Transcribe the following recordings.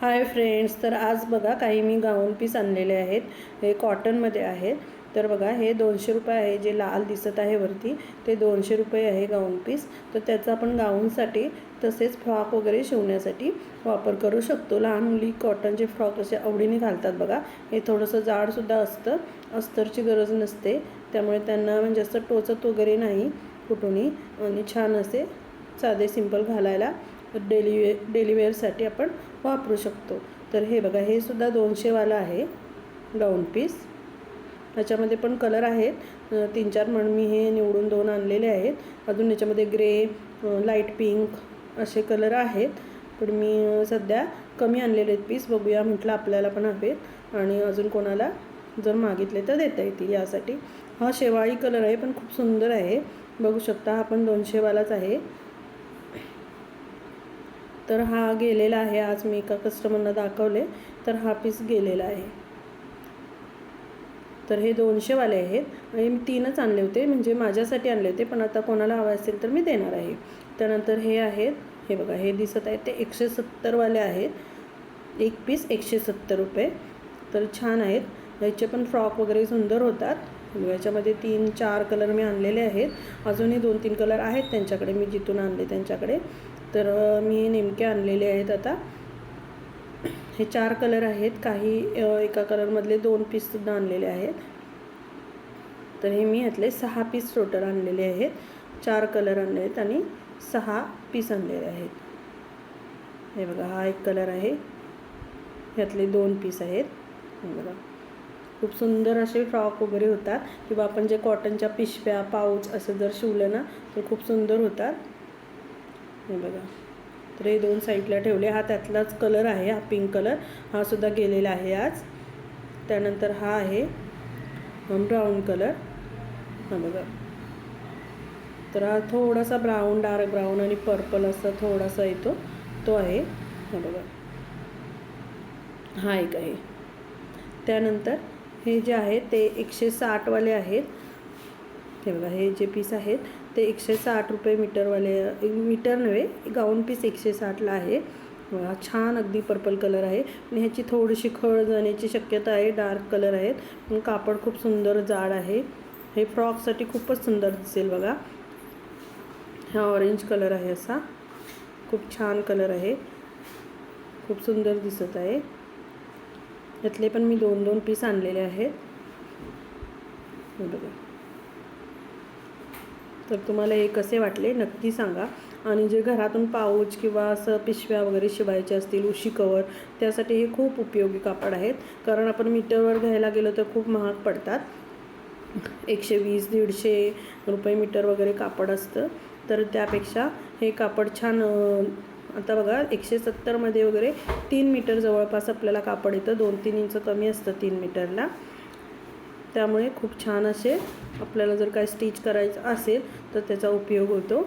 Hi friends तर आज बघा काही मी गाऊन पीस आणलेले आहेत. हे कॉटनमध्ये आहेत. तर बघा हे दोनशे रुपये आहे जे लाल दिसत आहे वरती ते दोनशे रुपये आहे गाऊन पीस तर त्याचा आपण गाऊनसाठी तसेच फ्रॉक वगैरे शिवण्यासाठी वापर करू शकतो. लहान मुली कॉटनचे फ्रॉक असे आवडीने घालतात बघा. हे थोडंसं जाडसुद्धा असतं अस्तरची गरज नसते. त्यामुळे त्यांना म्हणजे असं टोचत वगैरे नाही कुठूनही. आणि छान असे साधे सिंपल घालायला. डेली डेलिवेअरसाठी आपण वापरू शकतो. तर हे बघा हे सुद्धा दोनशेवालं आहे गाऊन पीस ह्याच्यामध्ये पण कलर आहेत. तीन चार म्हणून मी हे निवडून दोन आणलेले आहेत. अजून याच्यामध्ये ग्रे लाइट पिंक असे कलर आहेत. पण मी सध्या कमी आणलेले आहेत पीस बघूया म्हटलं आपल्याला पण हवेत. आणि अजून कोणाला जर मागितले तर देता येतील यासाठी. हा शेवाळी कलर आहे पण खूप सुंदर आहे. बघू शकता हा पण दोनशेवालाच आहे. तर हा गेलेला आहे. आज मी एका कस्टमरना दाखवले तर हा पीस गेलेला आहे. तर हे दोनशेवाले आहेत. आणि मी तीनच आणले होते म्हणजे माझ्यासाठी आणले होते पण आता कोणाला हवं असेल तर मी देणार आहे. त्यानंतर हे आहेत. हे बघा हे दिसत आहेत. ते एकशे सत्तरवाले आहेत. एक पीस एकशे सत्तर रुपये. तर छान आहेत. याचे पण फ्रॉक वगैरे सुंदर होतात. याच्यामध्ये तीन चार कलर मी आणलेले आहेत. अजूनही दोन तीन कलर आहेत त्यांच्याकडे. मी जिथून आणले त्यांच्याकडे. तर मी नेमके आणलेले आहेत आता. हे चार कलर आहेत. काही एका कलरमधले दोन पीससुद्धा आणलेले आहेत. तर हे मी यातले सहा पीस टोटल आणलेले आहेत. चार कलर आणले आहेत आणि सहा पीस आणलेले आहेत. हे बघा हा एक कलर आहे. ह्यातले दोन पीस आहेत. हे बघा. खूप सुंदर असे फ्रॉक वगैरे होतात. किंवा आपण जे कॉटनच्या पिशव्या पाऊच असं जर शिवलं ना तर खूप सुंदर होतात. हे बघा. तर हे दोन साईडला ठेवले. हा त्यातलाच कलर आहे हा पिंक कलर. हा सुद्धा गेलेला आहे आज. त्यानंतर हा आहे ब्राऊन कलर. हा बघा. तर हा थोडासा ब्राऊन डार्क ब्राऊन आणि पर्पल असा थोडासा येतो. तो आहे. हा बघा. हा एक आहे. त्यानंतर हे जे आहे ते एकशे साठवाले आहेत. हे बघा हे जे पीस आहेत ते एकशे साठ रुपये मीटरवाले मीटर नव्हे गाऊन पीस एकशे साठला आहे. बघा छान अगदी पर्पल कलर आहे. आणि ह्याची थोडीशी खळ जाण्याची शक्यता आहे डार्क कलर आहेत. पण कापड खूप सुंदर जाड आहे. हे फ्रॉकसाठी खूपच सुंदर दिसेल बघा. हा ऑरेंज कलर आहे असा. खूप छान कलर आहे. खूप सुंदर दिसत आहे. यातले पण मी दोन दोन पीस आणलेले आहेत. बघा. तर तुम्हाला हे कसे वाटले नक्की सांगा. आणि जे घरातून पाऊच किंवा असं पिशव्या वगैरे शिवायचे असतील उशी कवर त्यासाठी हे खूप उपयोगी कापड आहेत. कारण आपण मीटरवर घ्यायला गेलो तर खूप महाग पडतात. एकशे वीस दीडशे रुपये मीटर वगैरे कापड असतं. तर त्यापेक्षा हे कापड छान आता बघा एकशे सत्तरमध्ये वगैरे तीन मीटर जवळपास आपल्याला कापड येतं दोन तीन इंच कमी असतं तीन मीटरला. त्यामुळे खूप छान असे आपल्याला जर काय स्टिच करायचं असेल तर त्याचा उपयोग होतो.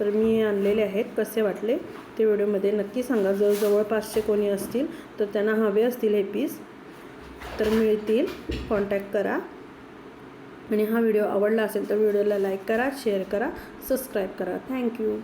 तर मी हे आणलेले आहेत कसे वाटले ते व्हिडिओमध्ये नक्की सांगा. जर जवळपासचे कोणी असतील तर त्यांना हवे असतील हे पीस तर मिळतील. कॉन्टॅक्ट करा. आणि हा व्हिडिओ आवडला असेल तर व्हिडिओला लाईक करा शेअर करा सबस्क्राईब करा. थँक्यू